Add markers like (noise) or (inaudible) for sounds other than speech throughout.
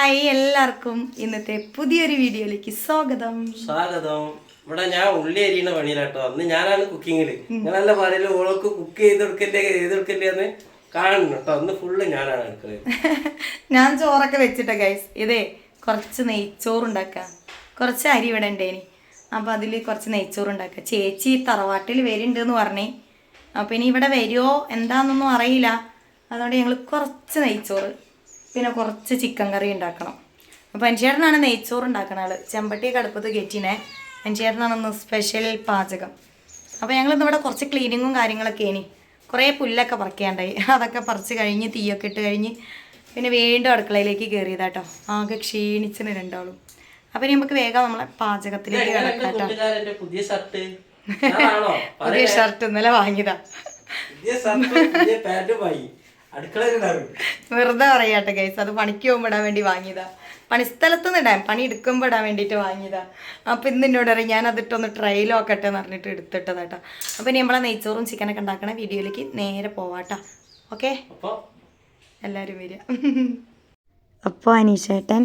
Hi എല്ലാവർക്കും ഇന്നത്തെ പുതിയൊരു വീഡിയോയിലേക്ക് സ്വാഗതം. സ്വാഗതം. ഇവിടെ ഞാൻ ഉള്ളി അരിയണ പണിയിലാട്ടോ. അന്ന് ഞാനാണ് കുക്കിങ്ങിൽ ഞാനല്ല പറയൽ ഓൾക്ക് കുക്ക് ചെയ്ത് കൊടുക്കല്ലേ ചെയ്ത് കൊടുക്കല്ലേ എന്ന് കാണണം കേട്ടോ. അന്ന് ഫുള്ള് ഞാനാണ് എടുക്കുന്നത് (laughs) ഞാൻ ചോറൊക്കെ വെച്ചിട്ട ഗൈസ് ഇതേ കുറച്ച് നെയ്ച്ചോറുണ്ടാക്കാം. കുറച്ച് അരി ഇവിടെ ഉണ്ടേനി അപ്പോൾ അതിൽ കുറച്ച് നെയ്ച്ചോറുണ്ടാക്കാം. ചേച്ചി തറവാട്ടിൽ വരുന്നുണ്ടെന്ന് പറഞ്ഞേ. അപ്പോൾ ഇനി ഇവിടെ വരുമോ എന്താണെന്നൊന്നും അറിയില്ല. അതുകൊണ്ട് ഞങ്ങൾ കുറച്ച് നെയ്ച്ചോറ് പിന്നെ കുറച്ച് ചിക്കൻ കറി ഉണ്ടാക്കണം. അപ്പോൾ അഞ്ചേട്ടനാണ് നെയ്ച്ചോറ് ഉണ്ടാക്കണ ആൾ. ചെമ്പട്ടിയൊക്കെ അടുപ്പത്ത് കയറ്റിനെ. അഞ്ചേട്ടനാണ് ഇന്ന് സ്പെഷ്യൽ പാചകം. അപ്പോൾ ഞങ്ങളിന്ന് ഇവിടെ കുറച്ച് ക്ലീനിങ്ങും കാര്യങ്ങളൊക്കെ ഇനി കുറേ പുല്ലൊക്കെ പറിക്കാണ്ടായി. (laughs) അതൊക്കെ പറിച്ച് കഴിഞ്ഞ് തീയൊക്കെ ഇട്ട് കഴിഞ്ഞ് പിന്നെ വീണ്ടും അടുക്കളയിലേക്ക് കയറിയതാട്ടോ ആകെ ക്ഷീണിച്ചിന് രണ്ടാളും. അപ്പം ഇനി നമുക്ക് വേഗം നമ്മളെ പാചകത്തിലേക്ക് കിടക്കാം കേട്ടോ. കൂട്ടുകാരന്റെ പുതിയ ഷർട്ട് (laughs) പുതിയ ഷർട്ട് ഇന്നലെ വാങ്ങിയതാ. പുതിയ ഷർട്ട് പുതിയ വാങ്ങി. വെറുതെ പറയാട്ടെ ഗൈസ് അത് പണിക്ക് പോകുമ്പോടാൻ വേണ്ടി വാങ്ങിയതാ. പണിസ്ഥലത്ത് നിന്ന് ഇടാൻ പണി എടുക്കുമ്പോൾ ഇടാൻ വേണ്ടിയിട്ട് വാങ്ങിയതാ. അപ്പം ഇന്ന് എന്നോട് പറയും ഞാൻ അതിട്ടൊന്ന് ട്രയൽ നോക്കട്ടെ എന്ന് പറഞ്ഞിട്ട് എടുത്തിട്ടതാട്ടോ അപ്പം ഇനി നമ്മളെ നെയ്ച്ചോറും ചിക്കനൊക്കെ ഉണ്ടാക്കണ വീഡിയോയിലേക്ക് നേരെ പോവാട്ടോ ഓക്കെ അപ്പൊ? എല്ലാവരും വരിക. അപ്പോൾ അനീഷേട്ടൻ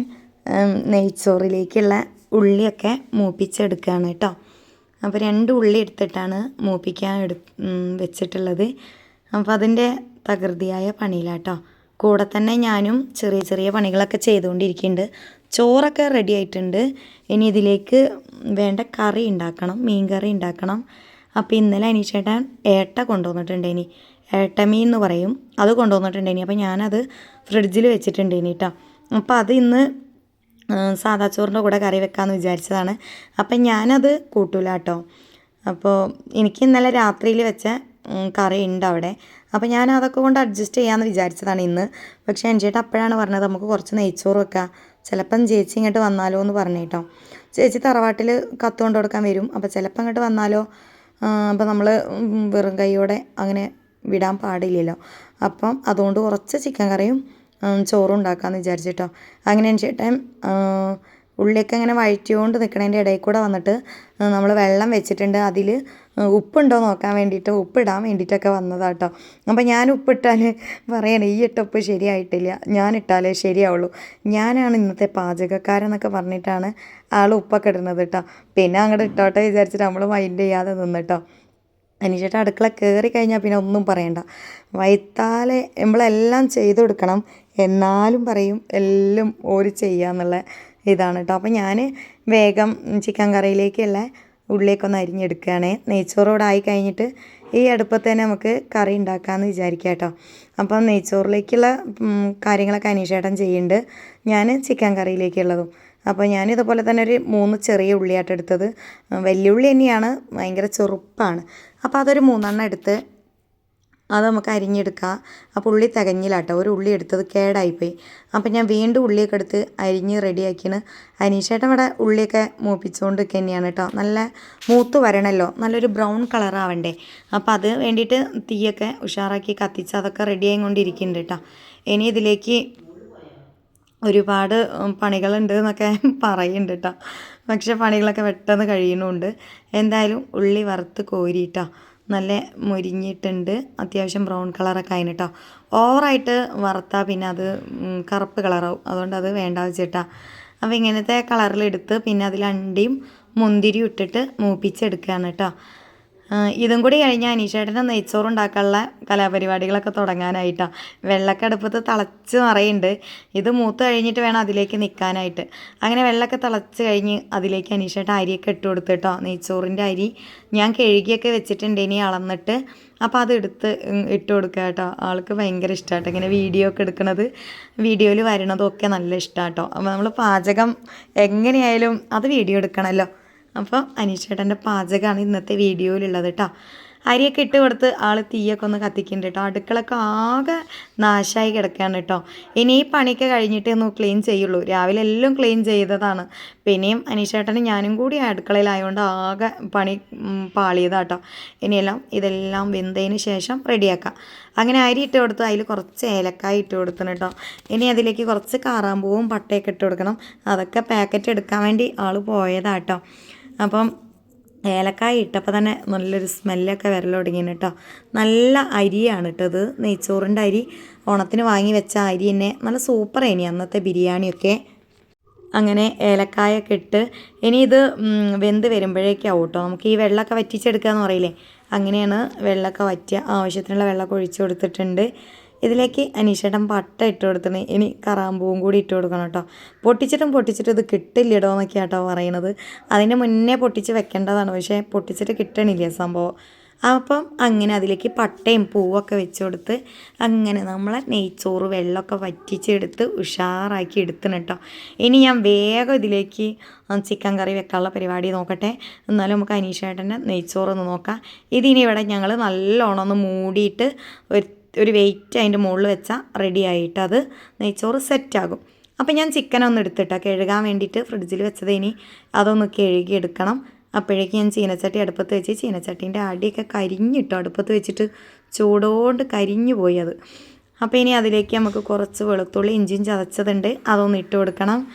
നെയ്ച്ചോറിലേക്കുള്ള ഉള്ളിയൊക്കെ മൂപ്പിച്ചെടുക്കുകയാണ് കേട്ടോ അപ്പോൾ രണ്ട് ഉള്ളി എടുത്തിട്ടാണ് മൂപ്പിക്കാൻ എടു വെച്ചിട്ടുള്ളത്. അപ്പോൾ അതിന്റെ തകൃതിയായ പണിയിലാട്ടോ. കൂടെ തന്നെ ഞാനും ചെറിയ ചെറിയ പണികളൊക്കെ ചെയ്തുകൊണ്ടിരിക്കുന്നുണ്ട്. ചോറൊക്കെ റെഡി ആയിട്ടുണ്ട്. ഇനി ഇതിലേക്ക് വേണ്ട കറി ഉണ്ടാക്കണം മീൻ കറി ഉണ്ടാക്കണം. അപ്പോൾ ഇന്നലെ അനീഷേട്ടൻ ഏട്ട കൊണ്ടുവന്നിട്ടുണ്ട് ഇനി. ഏട്ടമീൻ എന്ന് പറയും. അത് കൊണ്ടുവന്നിട്ടുണ്ട് ഇനി. അപ്പോൾ ഞാനത് ഫ്രിഡ്ജിൽ വെച്ചിട്ടുണ്ട് ഇനി കേട്ടോ അപ്പോൾ അത് ഇന്ന് സാദാ ചോറിന്റെ കൂടെ കറി വെക്കാമെന്ന് വിചാരിച്ചതാണ്. അപ്പം ഞാനത് കൂട്ടൂല കേട്ടോ അപ്പോൾ എനിക്ക് ഇന്നലെ രാത്രിയിൽ വെച്ച കറി ഉണ്ട് അവിടെ അപ്പോൾ ഞാൻ അതൊക്കെ കൊണ്ട് അഡ്ജസ്റ്റ് ചെയ്യാമെന്ന് വിചാരിച്ചതാണ് ഇന്ന്. പക്ഷേ ചേട്ടൻ അപ്പോഴാണ് പറഞ്ഞത് നമുക്ക് കുറച്ച് നെയ്ച്ചോറ് വെക്കാം. ചിലപ്പം ചേച്ചി ഇങ്ങോട്ട് വന്നാലോ എന്ന് പറഞ്ഞു കേട്ടോ. ചേച്ചി തറവാട്ടിൽ കത്ത് കൊണ്ട് കൊടുക്കാൻ വരും. അപ്പോൾ ചിലപ്പം ഇങ്ങോട്ട് വന്നാലോ? അപ്പോൾ നമ്മൾ വെറും കൈയോടെ അങ്ങനെ വിടാൻ പാടില്ലല്ലോ. അപ്പം അതുകൊണ്ട് കുറച്ച് ചിക്കൻ കറിയും ചോറും ഉണ്ടാക്കാമെന്ന് വിചാരിച്ചിട്ടോ അങ്ങനെ ചേട്ടൻ ഉള്ളിയൊക്കെ ഇങ്ങനെ വഴറ്റിയോണ്ട് നിൽക്കണതിന്റെ ഇടയിൽ കൂടെ വന്നിട്ട് നമ്മൾ വെള്ളം വെച്ചിട്ടുണ്ട് അതിൽ ഉപ്പുണ്ടോ നോക്കാൻ വേണ്ടിയിട്ട്? ഉപ്പിടാൻ വേണ്ടിയിട്ടൊക്കെ വന്നതാട്ടോ അപ്പോൾ ഞാൻ ഉപ്പിട്ടാൽ പറയണേ ഈ ഇട്ട ഉപ്പ് ശരിയായിട്ടില്ല. ഞാൻ ഇട്ടാലേ ശരിയാവുള്ളൂ. ഞാനാണ് ഇന്നത്തെ പാചകക്കാരെന്നൊക്കെ പറഞ്ഞിട്ടാണ് ആൾ ഉപ്പൊക്കെ ഇടുന്നത് കേട്ടോ പിന്നെ അങ്ങോട്ട് ഇട്ടോട്ടെ വിചാരിച്ചിട്ട് നമ്മൾ മൈൻഡ് ചെയ്യാതെ നിന്നിട്ടോ അനീഷേട്ട അടുക്കള കയറി കഴിഞ്ഞാൽ പിന്നെ ഒന്നും പറയണ്ട. വൈത്താലെ നമ്മളെല്ലാം ചെയ്തു കൊടുക്കണം. എന്നാലും പറയും എല്ലാം ഓര് ചെയ്യാന്നുള്ള ഇതാണ് കേട്ടോ അപ്പോൾ ഞാൻ വേഗം ചിക്കൻ കറിയിലേക്കുള്ള ഉള്ളിയൊക്കെ അരിഞ്ഞെടുക്കുകയാണ്. അരിഞ്ഞെടുക്കുകയാണേ നെയ്ച്ചോറോടെ കഴിഞ്ഞിട്ട് ഈ അടുപ്പത്ത് തന്നെ നമുക്ക് കറി ഉണ്ടാക്കാമെന്ന് വിചാരിക്കാം കേട്ടോ. അപ്പം നെയ്ച്ചോറിലേക്കുള്ള കാര്യങ്ങളൊക്കെ അനീഷേട്ടൻ ചെയ്യുന്നുണ്ട്. ഞാൻ ചിക്കൻ കറിയിലേക്കുള്ളതും. അപ്പോൾ ഞാൻ ഇതുപോലെ തന്നെ ഒരു മൂന്ന് ചെറിയ ഉള്ളിയായിട്ട് എടുത്തത് വലിയ ഉള്ളി തന്നെയാണ്. ഭയങ്കര ചെറുപ്പാണ്. അപ്പോൾ അതൊരു മൂന്നെണ്ണം എടുത്ത് അത് നമുക്ക് അരിഞ്ഞെടുക്കാം. അപ്പോൾ ഉള്ളി തികഞ്ഞില്ല കേട്ടോ ഒരു ഉള്ളി എടുത്തത് കേടായിപ്പോയി. അപ്പം ഞാൻ വീണ്ടും ഉള്ളിയൊക്കെ എടുത്ത് അരിഞ്ഞ് റെഡിയാക്കിയാണ്. അനീഷേട്ടൻ ഇവിടെ ഉള്ളിയൊക്കെ മൂപ്പിച്ചുകൊണ്ട് തന്നെയാണ് കേട്ടോ. നല്ല മൂത്ത് വരണമല്ലോ നല്ലൊരു ബ്രൗൺ കളർ ആവണ്ടേ അപ്പോൾ അത് വേണ്ടിയിട്ട് തീയൊക്കെ ഉഷാറാക്കി കത്തിച്ച് അതൊക്കെ റെഡി ആയിക്കൊണ്ടിരിക്കുന്നുണ്ട് കേട്ടോ. ഇനി ഇതിലേക്ക് ഒരുപാട് പണികളുണ്ട് എന്നൊക്കെ പറയുന്നുണ്ട് കേട്ടോ. പക്ഷെ പണികളൊക്കെ പെട്ടെന്ന് കഴിയുന്നുണ്ട്. എന്തായാലും ഉള്ളി വറുത്ത് കോരിയിട്ടോ നല്ല മുരിഞ്ഞിട്ടുണ്ട്. അത്യാവശ്യം ബ്രൗൺ കളറൊക്കെ ആയിന് കേട്ടോ ഓവറായിട്ട് വറുത്താൽ പിന്നെ അത് കറുപ്പ് കളറാവും അതുകൊണ്ട് അത് വേണ്ട വെച്ചിട്ടാ. അപ്പോൾ ഇങ്ങനത്തെ കളറിലെടുത്ത് പിന്നെ അതിൽ അണ്ടിയും മുന്തിരിയും ഇട്ടിട്ട് മൂപ്പിച്ചെടുക്കുകയാണ് കേട്ടോ ഇതും കൂടി കഴിഞ്ഞാൽ അനീഷേട്ടന്റെ നെയ്ച്ചോറ് ഉണ്ടാക്കാനുള്ള കലാപരിപാടികളൊക്കെ തുടങ്ങാനായിട്ടാണ് വെള്ളക്കടുപ്പത്ത് തിളച്ച് മറയുണ്ട് ഇത് മൂത്ത് കഴിഞ്ഞിട്ട് വേണം അതിലേക്ക് നിൽക്കാനായിട്ട് അങ്ങനെ വെള്ളമൊക്കെ തിളച്ച് കഴിഞ്ഞ് അതിലേക്ക് അനീഷേട്ടൻ അരിയൊക്കെ ഇട്ട് കൊടുത്തു കേട്ടോ. നെയ്ച്ചോറിന്റെ അരി ഞാൻ കഴുകിയൊക്കെ വെച്ചിട്ടുണ്ട്. ഇനി അളന്നിട്ട് അപ്പോൾ അത് എടുത്ത് ഇട്ട് കൊടുക്കുക കേട്ടോ. ആൾക്ക് ഭയങ്കര ഇഷ്ടമാട്ടോ ഇങ്ങനെ വീഡിയോ ഒക്കെ എടുക്കുന്നത് വീഡിയോയിൽ വരണതും ഒക്കെ നല്ല ഇഷ്ടമാട്ടോ. അപ്പോൾ നമ്മൾ പാചകം എങ്ങനെയായാലും അത് വീഡിയോ എടുക്കണമല്ലോ. അപ്പോൾ അനീഷേട്ടന്റെ പാചകമാണ് ഇന്നത്തെ വീഡിയോയിലുള്ളത് കേട്ടോ. അരിയൊക്കെ ഇട്ട് കൊടുത്ത് ആൾ തീയൊക്കെ ഒന്ന് കത്തിക്കുന്നുണ്ട് കേട്ടോ. അടുക്കളൊക്കെ ആകെ നാശമായി കിടക്കുകയാണ് കേട്ടോ. ഇനി ഈ പണിയൊക്കെ കഴിഞ്ഞിട്ട് ഒന്ന് ക്ലീൻ ചെയ്യുള്ളൂ. രാവിലെ എല്ലാം ക്ലീൻ ചെയ്തതാണ്. പിന്നെയും അനീഷേട്ടനും ഞാനും കൂടി അടുക്കളയിലായതുകൊണ്ട് ആകെ പണി പാളിയതാട്ടോ ഇനിയെല്ലാം ഇതെല്ലാം വെന്തതിന് ശേഷം റെഡിയാക്കാം. അങ്ങനെ അരി ഇട്ട് കൊടുത്ത് അതിൽ കുറച്ച് ഏലക്കായ ഇട്ട് കൊടുക്കണം കേട്ടോ. ഇനി അതിലേക്ക് കുറച്ച് കാറാമ്പൂവും പട്ടയൊക്കെ ഇട്ട് കൊടുക്കണം. അതൊക്കെ പാക്കറ്റ് എടുക്കാൻ വേണ്ടി ആൾ പോയതാട്ടോ അപ്പം ഏലക്കായ ഇട്ടപ്പോൾ തന്നെ നല്ലൊരു സ്മെല്ലൊക്കെ വരൽ തുടങ്ങിയാണ് കേട്ടോ നല്ല അരിയാണ് കേട്ടത് നെയ്ച്ചോറിന്റെ അരി. ഓണത്തിന് വാങ്ങി വെച്ച അരി തന്നെ നല്ല സൂപ്പർ ഇനി അന്നത്തെ ബിരിയാണിയൊക്കെ. അങ്ങനെ ഏലക്കായൊക്കെ ഇട്ട് ഇനി ഇത് വെന്ത് വരുമ്പോഴേക്കാവും കേട്ടോ നമുക്ക് ഈ വെള്ളമൊക്കെ വറ്റിച്ചെടുക്കുക എന്ന് പറയില്ലേ? അങ്ങനെയാണ് വെള്ളമൊക്കെ വറ്റുക ആവശ്യത്തിനുള്ള വെള്ളമൊക്കെ ഒഴിച്ചു കൊടുത്തിട്ടുണ്ട്. ഇതിലേക്ക് അനീഷേട്ടൻ പട്ട ഇട്ട് കൊടുത്തണേ. ഇനി കറാമ്പൂവും കൂടി ഇട്ട് കൊടുക്കണം കേട്ടോ. പൊട്ടിച്ചിട്ടും പൊട്ടിച്ചിട്ടും ഇത് കിട്ടില്ലടോ എന്നൊക്കെ കേട്ടോ പറയണത്. അതിന് മുന്നേ പൊട്ടിച്ച് വെക്കേണ്ടതാണ്. പക്ഷേ പൊട്ടിച്ചിട്ട് കിട്ടണില്ല സംഭവം. അപ്പം അങ്ങനെ അതിലേക്ക് പട്ടയും പൂവൊക്കെ വെച്ച് കൊടുത്ത് അങ്ങനെ നമ്മളെ നെയ്ച്ചോറ് വെള്ളമൊക്കെ വറ്റിച്ചെടുത്ത് ഉഷാറാക്കി എടുത്തണം കേട്ടോ ഇനി ഞാൻ വേഗം ഇതിലേക്ക് ചിക്കൻ കറി വെക്കാനുള്ള പരിപാടി നോക്കട്ടെ. എന്നാലും നമുക്ക് അനീഷേട്ടന്റെ നെയ്ച്ചോറ് ഒന്ന് നോക്കാം. ഇതിനി ഇവിടെ ഞങ്ങൾ നല്ലോണം ഒന്ന് മൂടിയിട്ട് ഒരു ഒരു വെയിറ്റ് അതിന്റെ മുകളിൽ വെച്ചാൽ റെഡി ആയിട്ട് അത് നെയ്ച്ചോറ് സെറ്റാകും അപ്പം ഞാൻ ചിക്കൻ ഒന്ന് എടുത്തിട്ടാ. കഴുകാൻ വേണ്ടിയിട്ട് ഫ്രിഡ്ജിൽ വെച്ചത് ഇനി അതൊന്ന് കഴുകി എടുക്കണം. അപ്പോഴേക്ക് ഞാൻ ചീനച്ചട്ടി അടുപ്പത്ത് വെച്ച് ചീനച്ചട്ടീന്റെ അടിയൊക്കെ കരിഞ്ഞിട്ടോ. അടുപ്പത്ത് വെച്ചിട്ട് ചൂടോണ്ട് കരിഞ്ഞു പോയി അത്. അപ്പോൾ ഇനി അതിലേക്ക് നമുക്ക് കുറച്ച് വെളുത്തുള്ളി ഇഞ്ചിയും ചതച്ചതുണ്ട്. അതൊന്ന് ഇട്ട് കൊടുക്കണം.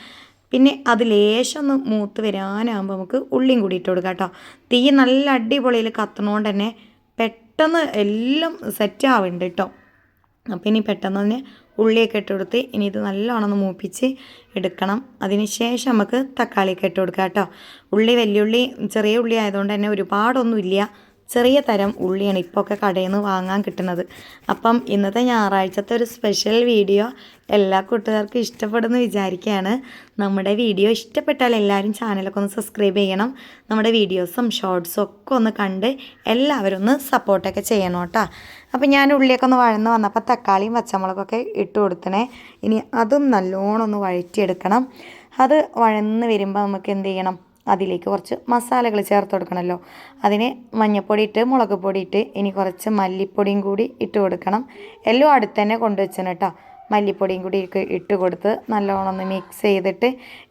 പിന്നെ അത് ലേശം ഒന്ന് മൂത്ത് വരാനാകുമ്പോൾ നമുക്ക് ഉള്ളിയും കൂടി ഇട്ട് കൊടുക്കാം കേട്ടോ. തീ നല്ല അടിപൊളിയിൽ കത്തണോണ്ട് തന്നെ പെട്ടെന്ന് എല്ലാം സെറ്റ് ആവുന്നുണ്ട് കേട്ടോ അപ്പോൾ ഇനി പെട്ടെന്ന് തന്നെ ഉള്ളിയൊക്കെ ഇട്ട് കൊടുത്ത് ഇനി ഇത് നല്ലോണം മൂപ്പിച്ച് എടുക്കണം. അതിന് ശേഷം നമുക്ക് തക്കാളിയൊക്കെ ഇട്ട് കൊടുക്കാം കേട്ടോ ഉള്ളി വലിയുള്ളി ചെറിയ ഉള്ളി ആയതുകൊണ്ട് തന്നെ ഒരുപാടൊന്നുമില്ല. ചെറിയ തരം ഉള്ളിയാണ് ഇപ്പോൾ ഒക്കെ കടയിൽ നിന്ന് വാങ്ങാൻ കിട്ടുന്നത്. അപ്പം ഇന്നത്തെ ഞായറാഴ്ചത്തെ ഒരു സ്പെഷ്യൽ വീഡിയോ എല്ലാ കൂട്ടുകാർക്കും ഇഷ്ടപ്പെടുന്നു വിചാരിക്കുകയാണ്. നമ്മുടെ വീഡിയോ ഇഷ്ടപ്പെട്ടാൽ എല്ലാവരും ചാനലൊക്കെ ഒന്ന് സബ്സ്ക്രൈബ് ചെയ്യണം. നമ്മുടെ വീഡിയോസും ഷോർട്സും ഒക്കെ ഒന്ന് കണ്ട് എല്ലാവരും ഒന്ന് സപ്പോർട്ടൊക്കെ ചെയ്യണം കേട്ടോ. അപ്പം ഞാൻ ഉള്ളിയൊക്കെ ഒന്ന് വഴന്ന് വന്നപ്പോൾ തക്കാളിയും പച്ചമുളകൊക്കെ ഇട്ട് കൊടുത്തണേ. ഇനി അതും നല്ലോണം ഒന്ന് വഴറ്റിയെടുക്കണം. അത് വഴന്ന് വരുമ്പോൾ നമുക്ക് എന്ത് ചെയ്യണം? അതിലേക്ക് കുറച്ച് മസാലകൾ ചേർത്ത് കൊടുക്കണമല്ലോ. അതിന് മഞ്ഞൾപ്പൊടി ഇട്ട് മുളക് പൊടി ഇട്ട് ഇനി കുറച്ച് മല്ലിപ്പൊടിയും കൂടി ഇട്ട് കൊടുക്കണം. എല്ലാം അടുത്ത് തന്നെ കൊണ്ടുവച്ചണം കേട്ടോ. മല്ലിപ്പൊടിയും കൂടി ഇട്ട് കൊടുത്ത് നല്ലോണം ഒന്ന് മിക്സ് ചെയ്തിട്ട്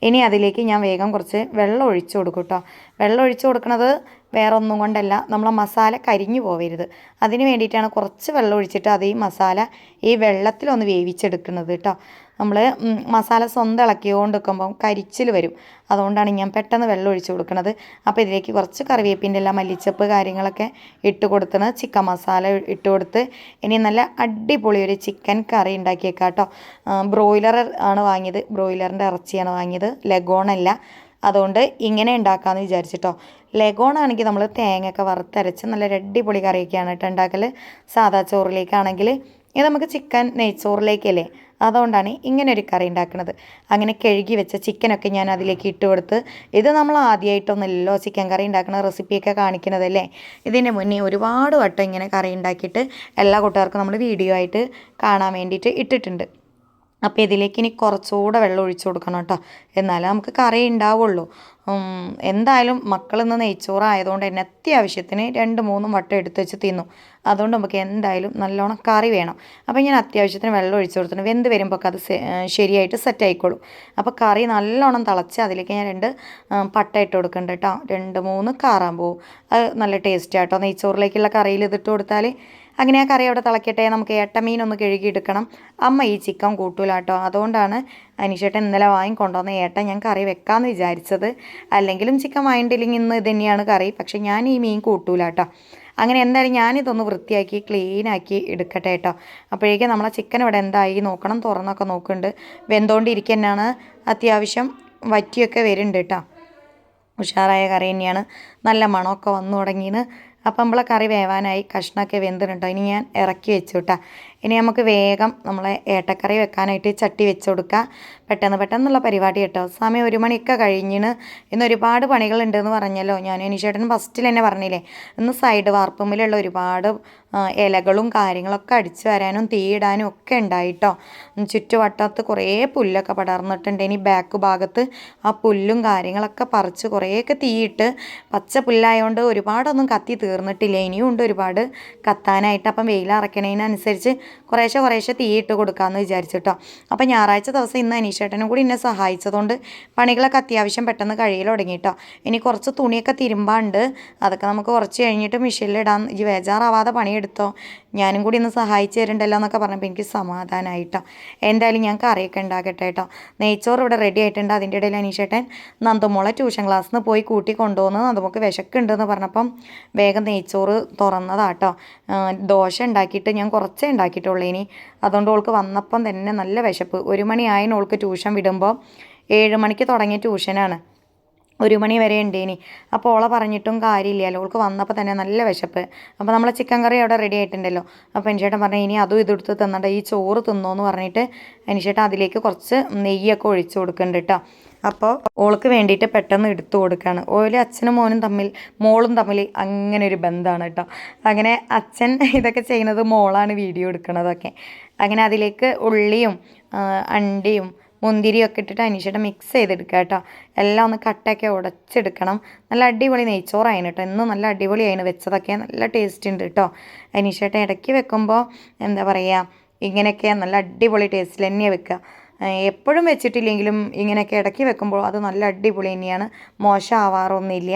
ഇനി അതിലേക്ക് ഞാൻ വേഗം കുറച്ച് വെള്ളം ഒഴിച്ചു കൊടുക്കും കേട്ടോ. വെള്ളം ഒഴിച്ചു കൊടുക്കുന്നത് വേറെ ഒന്നും കൊണ്ടല്ല നമ്മളെ മസാല കരിഞ്ഞു പോവരുത്. അതിന് വേണ്ടിയിട്ടാണ് കുറച്ച് വെള്ളം ഒഴിച്ചിട്ട് അത് ഈ മസാല ഈ വെള്ളത്തിലൊന്ന് വേവിച്ചെടുക്കുന്നത് കേട്ടോ. നമ്മൾ മസാല സ്വന്തം ഇളക്കിക്കൊണ്ട് വെക്കുമ്പം കരിച്ചിൽ വരും. അതുകൊണ്ടാണ് ഞാൻ പെട്ടെന്ന് വെള്ളം ഒഴിച്ച് കൊടുക്കുന്നത്. അപ്പോൾ ഇതിലേക്ക് കുറച്ച് കറിവേപ്പിന്റെ എല്ലാം മല്ലിച്ചപ്പ് കാര്യങ്ങളൊക്കെ ഇട്ട് കൊടുത്തത് ചിക്കൻ മസാല ഇട്ട് കൊടുത്ത്. ഇനി നല്ല അടിപൊളി ഒരു ചിക്കൻ കറി ഉണ്ടാക്കിയേക്കാം കേട്ടോ ബ്രോയിലർ ആണ് വാങ്ങിയത്. ബ്രോയിലറിന്റെ ഇറച്ചിയാണ് വാങ്ങിയത്. ലഗോണല്ല അതുകൊണ്ട് ഇങ്ങനെ ഉണ്ടാക്കാമെന്ന് വിചാരിച്ചിട്ടോ ലഗോണാണെങ്കിൽ നമ്മൾ തേങ്ങയൊക്കെ വറുത്തരച്ച് നല്ല അടിപൊളി കറിയൊക്കെയാണ് കേട്ടോ ഉണ്ടാക്കൽ സാദാ ചോറിലേക്കാണെങ്കിൽ ഇത് നമുക്ക് ചിക്കൻ നെയ്ച്ചോറിലേക്കല്ലേ? അതുകൊണ്ടാണ് ഇങ്ങനെ ഒരു കറി ഉണ്ടാക്കുന്നത്. അങ്ങനെ കഴുകി വെച്ച ചിക്കനൊക്കെ ഞാൻ അതിലേക്ക് ഇട്ട് കൊടുത്ത് ഇത് നമ്മൾ ആദ്യമായിട്ടൊന്നുമല്ലോ ചിക്കൻ കറി ഉണ്ടാക്കുന്ന റെസിപ്പിയൊക്കെ കാണിക്കുന്നതല്ലേ ഇതിന്റെ മുന്നേ ഒരുപാട് വട്ടം ഇങ്ങനെ കറി ഉണ്ടാക്കിയിട്ട് എല്ലാ കൂട്ടുകാർക്കും നമ്മൾ വീഡിയോ ആയിട്ട് കാണാൻ വേണ്ടിയിട്ട് ഇട്ടിട്ടുണ്ട്. അപ്പോൾ ഇതിലേക്ക് ഇനി കുറച്ചുകൂടെ വെള്ളം ഒഴിച്ചു കൊടുക്കണം കേട്ടോ. എന്നാലേ നമുക്ക് കറി ഉണ്ടാവുള്ളൂ എന്തായാലും മക്കളിന്ന് ഇന്ന് ആയതുകൊണ്ട് തന്നെ അത്യാവശ്യത്തിന് രണ്ട് മൂന്നും വട്ടം എടുത്ത് വെച്ച് തിന്നു. അതുകൊണ്ട് നമുക്ക് എന്തായാലും നല്ലോണം കറി വേണം. അപ്പോൾ ഞാൻ അത്യാവശ്യത്തിന് വെള്ളം ഒഴിച്ചു കൊടുത്തിട്ട് വെന്ത് വരുമ്പോൾ അത് ശരിയായിട്ട് സെറ്റ് ആയിക്കോളും. അപ്പോൾ കറി നല്ലോണം തിളച്ച് അതിലേക്ക് ഞാൻ രണ്ട് പട്ട ഇട്ട് കൊടുക്കുന്നുണ്ട് കേട്ടോ. രണ്ട് മൂന്ന് കാറാൻ പോകും അത് നല്ല ടേസ്റ്റ് ആട്ടോ. നെയ്ച്ചോറിലേക്കുള്ള കറിയിൽ ഇതിട്ട് കൊടുത്താൽ അങ്ങനെ ആ കറി അവിടെ തിളക്കട്ടെ നമുക്ക് ഏട്ടമീൻ ഒന്ന് കഴുകിയെടുക്കണം. അമ്മ ഈ ചിക്കൻ കൂട്ടൂല കേട്ടോ. അതുകൊണ്ടാണ് അനീഷേട്ടൻ ഇന്നലെ വാങ്ങിക്കൊണ്ടുവന്ന ഏട്ടൻ ഞാൻ കറി വെക്കാമെന്ന് വിചാരിച്ചത്. അല്ലെങ്കിലും ചിക്കൻ വാങ്ങിയിട്ടില്ലെങ്കിൽ ഇന്ന് ഇത് തന്നെയാണ് കറി. പക്ഷേ ഞാൻ ഈ മീൻ കൂട്ടൂല കേട്ടോ. അങ്ങനെ എന്തായാലും ഞാനിതൊന്ന് വൃത്തിയാക്കി ക്ലീനാക്കി എടുക്കട്ടെ കേട്ടോ. അപ്പോഴേക്കും നമ്മളെ ചിക്കൻ ഇവിടെ എന്തായി നോക്കണം തുറന്നൊക്കെ നോക്കുന്നുണ്ട്. വെന്തോണ്ടിരിക്കുന്നതാണ് അത്യാവശ്യം വറ്റിയൊക്കെ വരുന്നുണ്ട് കേട്ടോ. ഉഷാറായ കറി തന്നെയാണ്. നല്ല മണമൊക്കെ വന്നു തുടങ്ങിയെന്ന് അപ്പം നമ്മളെ കറി വേവാനായി കഷ്ണമൊക്കെ വെന്തിട്ടുണ്ടോ. ഇനി ഞാൻ ഇറക്കി വെച്ചു കേട്ടോ ഇനി നമുക്ക് വേഗം നമ്മളെ ഏട്ടക്കറി വെക്കാനായിട്ട് ചട്ടി വെച്ച് കൊടുക്കുക പെട്ടെന്ന് പെട്ടെന്നുള്ള പരിപാടി കേട്ടോ. സമയം ഒരു മണിയൊക്കെ കഴിഞ്ഞിന് ഇന്ന് ഒരുപാട് പണികളുണ്ടെന്ന് പറഞ്ഞല്ലോ. ഞാൻ എനിച്ചേട്ടൻ ഫസ്റ്റിൽ തന്നെ പറഞ്ഞില്ലേ ഇന്ന് സൈഡ് വാർപ്പുമ്പിലുള്ള ഒരുപാട് ഇലകളും കാര്യങ്ങളൊക്കെ അടിച്ചു വരാനും തീയിടാനും ഒക്കെ ഉണ്ടായിട്ടോ. ചുറ്റുവട്ടത്ത് കുറേ പുല്ലൊക്കെ പടർന്നിട്ടുണ്ട്. ഇനി ബാക്ക് ഭാഗത്ത് ആ പുല്ലും കാര്യങ്ങളൊക്കെ പറിച്ച് കുറേയൊക്കെ തീയിട്ട് പച്ച പുല്ലായതുകൊണ്ട് ഒരുപാടൊന്നും കത്തി തീർന്നിട്ടില്ല. ഇനിയും ഉണ്ട് ഒരുപാട് കത്താനായിട്ട്. അപ്പം വെയിലറക്കണതിനനുസരിച്ച് കുറേശ്ശെ കുറേശ്ശെ തീയിട്ട് കൊടുക്കാമെന്ന് വിചാരിച്ചിട്ടോ. അപ്പം ഞായറാഴ്ച ദിവസം ഇന്ന് അനീഷേട്ടനും കൂടി എന്നെ സഹായിച്ചതുകൊണ്ട് പണികളൊക്കെ അത്യാവശ്യം പെട്ടെന്ന് കഴിയൽ തുടങ്ങിയിട്ടോ ഇനി കുറച്ച് തുണിയൊക്കെ തിരുമ്പാണ്ട്. അതൊക്കെ നമുക്ക് കുറച്ച് കഴിഞ്ഞിട്ട് മെഷീനിലിടാൻ ഈ ബേജാറാവാതെ പണിയെടുത്തോ ഞാനും കൂടി ഒന്ന് സഹായിച്ചു തരണ്ടല്ലോ എന്നൊക്കെ പറഞ്ഞപ്പോൾ എനിക്ക് സമാധാനമായിട്ടോ എന്തായാലും ഞാൻ കറിയൊക്കെ ഉണ്ടാക്കട്ടെ കേട്ടോ. നെയ്ച്ചോറ് ഇവിടെ റെഡി ആയിട്ടുണ്ട്. അതിന്റെ ഇടയിൽ അനീഷേട്ടൻ നന്ദമോളെ ട്യൂഷൻ ക്ലാസ്സിൽ നിന്ന് പോയി കൂട്ടി കൊണ്ടുവന്ന് നന്ദമോക്ക് വിശക്കുണ്ടെന്ന് പറഞ്ഞപ്പം വേഗം നെയ്ച്ചോറ് തുറന്നതാട്ടോ ദോശ ഉണ്ടാക്കിയിട്ട് ഞാൻ കുറച്ചേ ഉണ്ടാക്കിയിട്ടുള്ളൂ ഇനി. അതുകൊണ്ട് ഓൾക്ക് വന്നപ്പം തന്നെ നല്ല വിശപ്പ്. ഒരു മണിയായിന് ഓൾക്ക് ട്യൂഷൻ വിടുമ്പോൾ ഏഴ് മണിക്ക് തുടങ്ങിയ ട്യൂഷനാണ് ഒരു മണി വരെ ഉണ്ട് ഇനി അപ്പോൾ ഓളെ പറഞ്ഞിട്ടും കാര്യമില്ലല്ലോ ഓൾക്ക് വന്നപ്പോൾ തന്നെ നല്ല വിശപ്പ്. അപ്പോൾ നമ്മളെ ചിക്കൻ കറി അവിടെ റെഡി ആയിട്ടുണ്ടല്ലോ. അപ്പോൾ എനിച്ചേട്ടൻ പറഞ്ഞു ഇനി അതും ഇതെടുത്ത് തന്നിട്ട് ഈ ചോറ് തിന്നോന്ന് പറഞ്ഞിട്ട് എനിച്ചേട്ടൻ അതിലേക്ക് കുറച്ച് നെയ്യൊക്കെ ഒഴിച്ചു കൊടുക്കുന്നുണ്ട് കേട്ടോ അപ്പോൾ ഓൾക്ക് വേണ്ടിയിട്ട് പെട്ടെന്ന് എടുത്തു കൊടുക്കുകയാണ് ഓൽ അച്ഛനും മോനും തമ്മിൽ മോളും തമ്മിൽ അങ്ങനെ ഒരു ബന്ധമാണ് കേട്ടോ അങ്ങനെ അച്ഛൻ ഇതൊക്കെ ചെയ്യുന്നത് മോളാണ് വീഡിയോ എടുക്കുന്നതൊക്കെ അങ്ങനെ അതിലേക്ക് ഉള്ളിയും അണ്ടിയും മുന്തിരിയൊക്കെ ഇട്ടിട്ട് അനീഷയുടെ മിക്സ് ചെയ്തെടുക്കുക കേട്ടോ. എല്ലാം ഒന്ന് കട്ടയൊക്കെ ഉടച്ചെടുക്കണം. നല്ല അടിപൊളി നെയ്ച്ചോറായിന് കേട്ടോ. ഇന്നും നല്ല അടിപൊളിയായിന് വെച്ചതൊക്കെ നല്ല ടേസ്റ്റ് ഉണ്ട് കേട്ടോ. അനീഷേട്ടൻ ഇടയ്ക്ക് വെക്കുമ്പോൾ എന്താ പറയുക ഇങ്ങനെയൊക്കെ നല്ല അടിപൊളി ടേസ്റ്റിൽ തന്നെയാണ് വെക്കുക. എപ്പോഴും വെച്ചിട്ടില്ലെങ്കിലും ഇങ്ങനെയൊക്കെ ഇടയ്ക്ക് വെക്കുമ്പോൾ അത് നല്ല അടിപൊളി തന്നെയാണ്. മോശമാവാറൊന്നുമില്ല.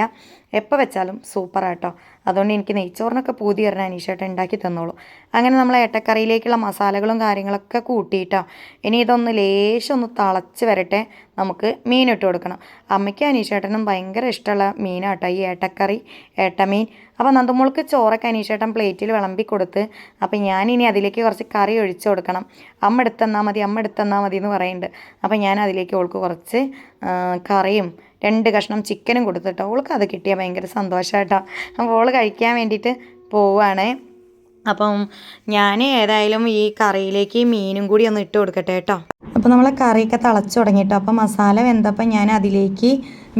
എപ്പോൾ വെച്ചാലും സൂപ്പറാട്ടോ. അതുകൊണ്ട് എനിക്ക് നെയ്ച്ചോറിനൊക്കെ പൂതി തരണം അനീഷേട്ടൻ ഉണ്ടാക്കി തന്നോളൂ. അങ്ങനെ നമ്മൾ ഏട്ടക്കറിയിലേക്കുള്ള മസാലകളും കാര്യങ്ങളൊക്കെ കൂട്ടിയിട്ടോ. ഇനി ഇതൊന്ന് ലേശം ഒന്ന് തിളച്ച് വരട്ടെ. നമുക്ക് മീൻ ഇട്ട് കൊടുക്കണം. അമ്മയ്ക്കും അനീഷേട്ടനും ഭയങ്കര ഇഷ്ടമുള്ള മീനാട്ടോ ഈ ഏട്ടക്കറി ഏട്ടമീൻ. അപ്പോൾ നന്ദമോൾക്ക് ചോറൊക്കെ അനീഷേട്ടൻ പ്ലേറ്റിൽ വിളമ്പി കൊടുത്ത് അപ്പോൾ ഞാൻ ഇനി അതിലേക്ക് കുറച്ച് കറി ഒഴിച്ചു കൊടുക്കണം. അമ്മ എടുത്തെന്നാൽ മതി അമ്മ എടുത്തെന്നാൽ മതി എന്ന് പറയുന്നുണ്ട്. അപ്പോൾ ഞാൻ അതിലേക്ക് ഓൾക്ക് കുറച്ച് കറിയും രണ്ട് കഷ്ണം ചിക്കനും കൊടുത്തിട്ടോ അവൾക്ക് അത് കിട്ടിയാൽ ഭയങ്കര സന്തോഷമായിട്ടോ അപ്പോൾ ഓൾ കഴിക്കാൻ വേണ്ടിയിട്ട് പോവുകയാണേ അപ്പം ഞാൻ ഏതായാലും ഈ കറിയിലേക്ക് മീനും കൂടി ഒന്ന് ഇട്ട് കൊടുക്കട്ടെ കേട്ടോ. അപ്പോൾ നമ്മൾ കറിയൊക്കെ തിളച്ച് തുടങ്ങിയിട്ടോ. അപ്പോൾ മസാല വെന്തപ്പോൾ ഞാൻ അതിലേക്ക്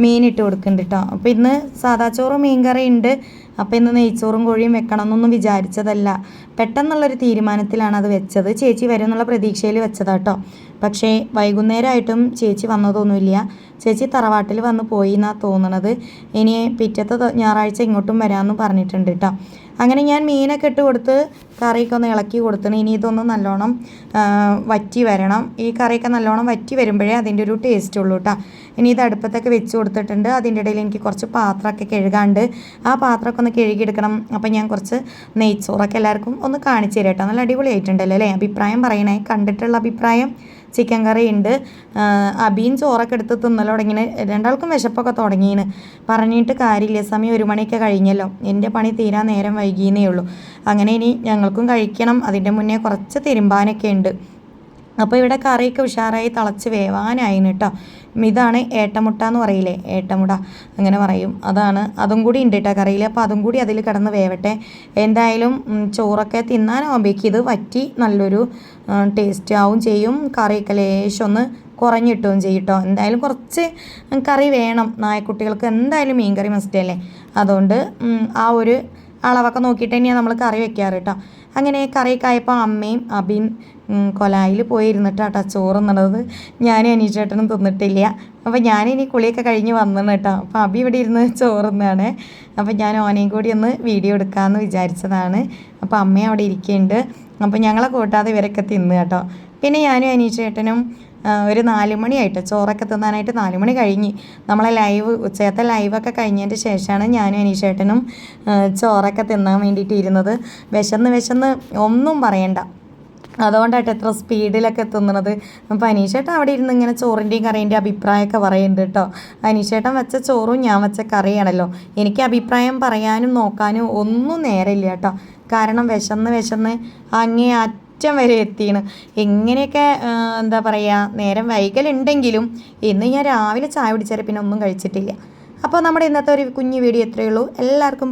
മീൻ ഇട്ട് കൊടുക്കുന്നുണ്ട് കേട്ടോ. അപ്പോൾ ഇന്ന് സാദാ ചോറും മീൻ കറി ഉണ്ട്. അപ്പോൾ ഇന്ന് നെയ്ച്ചോറും കോഴിയും വെക്കണമെന്നൊന്നും വിചാരിച്ചതല്ല. പെട്ടെന്നുള്ളൊരു തീരുമാനത്തിലാണ് അത് വെച്ചത്. ചേച്ചി വരും എന്നുള്ള പ്രതീക്ഷയിൽ വെച്ചതാട്ടോ. പക്ഷേ വൈകുന്നേരമായിട്ടും ചേച്ചി വന്നതൊന്നുമില്ല. ചേച്ചി തറവാട്ടിൽ വന്ന് പോയി എന്നാണ് തോന്നണത്. ഇനി പിറ്റത്തെ ഞായറാഴ്ച ഇങ്ങോട്ടും വരാമെന്ന് പറഞ്ഞിട്ടുണ്ട് കേട്ടോ അങ്ങനെ ഞാൻ മീനൊക്കെ ഇട്ട് കൊടുത്ത് കറിയൊക്കെ ഒന്ന് ഇളക്കി കൊടുത്തണം. ഇനി ഇതൊന്ന് നല്ലോണം വറ്റി വരണം. ഈ കറിയൊക്കെ നല്ലോണം വറ്റി വരുമ്പോഴേ അതിന്റെ ഒരു ടേസ്റ്റ് ഉള്ളൂ കേട്ടോ ഇനി ഇത് അടുപ്പത്തൊക്കെ വെച്ച് കൊടുത്തിട്ടുണ്ട്. അതിന്റെ ഇടയിൽ എനിക്ക് കുറച്ച് പാത്രമൊക്കെ കഴുകാണ്ട് ആ പാത്രമൊക്കെ ഒന്ന് കഴുകിയെടുക്കണം. അപ്പം ഞാൻ കുറച്ച് നെയ്ച്ചോറൊക്കെ എല്ലാവർക്കും ഒന്ന് കാണിച്ചു തരാം കേട്ടോ. നല്ല അടിപൊളിയായിട്ടുണ്ടല്ലോ അല്ലേ? അഭിപ്രായം പറയണേ. കണ്ടിട്ടുള്ള അഭിപ്രായം ചിക്കൻ കറി ഉണ്ട്. അബീൻ ചോറൊക്കെ എടുത്ത് തിന്നൽ തുടങ്ങിന്. രണ്ടാൾക്കും വിശപ്പൊക്കെ തുടങ്ങിയിന് പറഞ്ഞിട്ട് കാര്യമില്ല. സമയം ഒരു മണിയൊക്കെ കഴിഞ്ഞല്ലോ. എന്റെ പണി തീരാൻ നേരം വൈകിയെന്നേ ഉള്ളൂ. അങ്ങനെ ഇനി ഞങ്ങൾക്കും കഴിക്കണം. അതിന്റെ മുന്നേ കുറച്ച് തിരുമ്പാനൊക്കെ ഉണ്ട്. അപ്പോൾ ഇവിടെ കറിയൊക്കെ ഉഷാറായി തിളച്ച് വേവാനായിന് കേട്ടോ ഇതാണ് ഏട്ടമുട്ട എന്ന് പറയില്ലേ? ഏട്ടമുട അങ്ങനെ പറയും. അതാണ്. അതും കൂടി ഉണ്ട് കേട്ടോ കറിയിൽ അപ്പോൾ അതും കൂടി അതിൽ കിടന്ന് വേവട്ടെ. എന്തായാലും ചോറൊക്കെ തിന്നാനാകുമ്പോഴേക്ക് ഇത് വറ്റി നല്ലൊരു ടേസ്റ്റ് ആവും ചെയ്യും. കറിയൊക്കെ ലേശം ഒന്ന് കുറഞ്ഞിട്ടും കേട്ടോ എന്തായാലും കുറച്ച് കറി വേണം. നായക്കുട്ടികൾക്ക് എന്തായാലും മീൻ കറി മസ്റ്റ് അല്ലേ? അതുകൊണ്ട് ആ ഒരു അളവൊക്കെ നോക്കിയിട്ട് തന്നെയാണ് നമ്മൾ കറി വെക്കാറ് കേട്ടോ അങ്ങനെ കറിയൊക്കെ ആയപ്പോൾ അമ്മയും അബിൻ കൊലായിൽ പോയി കേട്ടോ ചോറ് എന്നുള്ളത് ഞാനും അനീഷേട്ടനും തിന്നിട്ടില്ല. അപ്പോൾ ഞാനിനി കുളിയൊക്കെ കഴിഞ്ഞ് വന്നിന് കേട്ടോ. അപ്പോൾ അബി ഇവിടെ ഇരുന്ന് ചോറുന്നാണ് അപ്പോൾ ഞാൻ ഓനെയും കൂടി ഒന്ന് വീഡിയോ എടുക്കാമെന്ന് വിചാരിച്ചതാണ്. അപ്പോൾ അമ്മയും അവിടെ ഇരിക്കുന്നുണ്ട്. അപ്പോൾ ഞങ്ങളെ കൂട്ടാതെ ഇവരൊക്കെ തിന്ന് കേട്ടോ. പിന്നെ ഞാനും അനീഷേട്ടനും ഒരു നാല് മണിയായിട്ട് ചോറൊക്കെ തിന്നാനായിട്ട് നാല് മണി കഴിഞ്ഞ്. നമ്മളെ ലൈവ് ഉച്ചയത്തെ ലൈവൊക്കെ കഴിഞ്ഞതിന്റെ ശേഷമാണ് ഞാനും അനീഷേട്ടനും ചോറൊക്കെ തിന്നാൻ വേണ്ടിയിട്ട് ഇരുന്നത് വിശന്ന് വിശന്ന് ഒന്നും പറയണ്ട. അതുകൊണ്ടായിട്ട് എത്ര സ്പീഡിലൊക്കെ എത്തുന്നത് അപ്പോൾ അനീഷേട്ടൻ അവിടെ ഇരുന്ന് ഇങ്ങനെ ചോറിന്റെയും കറീന്റെയും അഭിപ്രായമൊക്കെ പറയുന്നുണ്ട് കേട്ടോ. അനീഷേട്ടൻ വെച്ച ചോറും ഞാൻ വെച്ച കറിയാണല്ലോ. എനിക്ക് അഭിപ്രായം പറയാനും നോക്കാനും ഒന്നും നേരമില്ല കേട്ടോ. കാരണം വിശന്ന് വിശന്ന് അങ്ങേ അറ്റം വരെ എത്തിയാണ് എങ്ങനെയൊക്കെ എന്താ പറയുക നേരം വൈകലുണ്ടെങ്കിലും ഇന്ന് ഞാൻ രാവിലെ ചായ പിടിച്ചാൽ പിന്നെ ഒന്നും കഴിച്ചിട്ടില്ല. അപ്പോൾ നമ്മുടെ ഇന്നത്തെ ഒരു കുഞ്ഞു വീഡിയോ എത്രയേ ഉള്ളൂ. എല്ലാവർക്കും